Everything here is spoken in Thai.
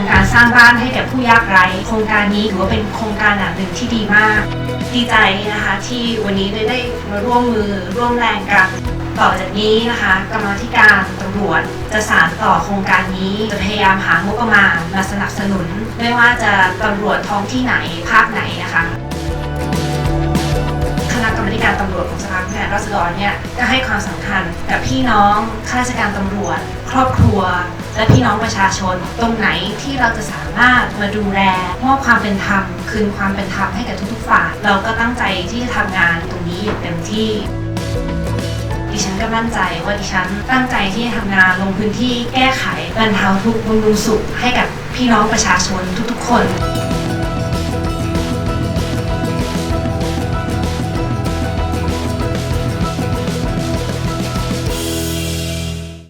รงการสร้างบ้านให้แก่ผู้ยากไร้ โครงการนี้ถือว่าเป็นโครงการอย่างหนึ่งที่ดีมาก ดีใจนะคะที่วันนี้ได้ได้มาร่วมมือร่วมแรงกันต่อจากนี้นะคะกรรมธิการตำรวจจะสานต่อโครงการนี้จะพยายามหางบประมาณมาสนับสนุน ไม่ว่าจะตำรวจท้องที่ไหนภาคไหนนะคะคณะกรรมธิการตำรวจของสภาผู้แทนราษฎรเนี่ยก็ให้ความสำคัญกับพี่น้องข้าราชการตำรวจ ครอบครัว และพี่น้องประชาชน ตรงไหนที่เราจะสามารถมาดูแลมอบความเป็นธรรม คืนความเป็นธรรมให้กับทุกๆฝ่าย เราก็ตั้งใจที่จะทำงานตรงนี้อย่างเต็มที่ดิฉันก็มั่นใจว่าดิฉันตั้งใจที่จะทำงานลงพื้นที่แก้ไขบรรเทาทุกข์บำรุงสุขให้กับพี่น้องประชาชนทุกๆ คน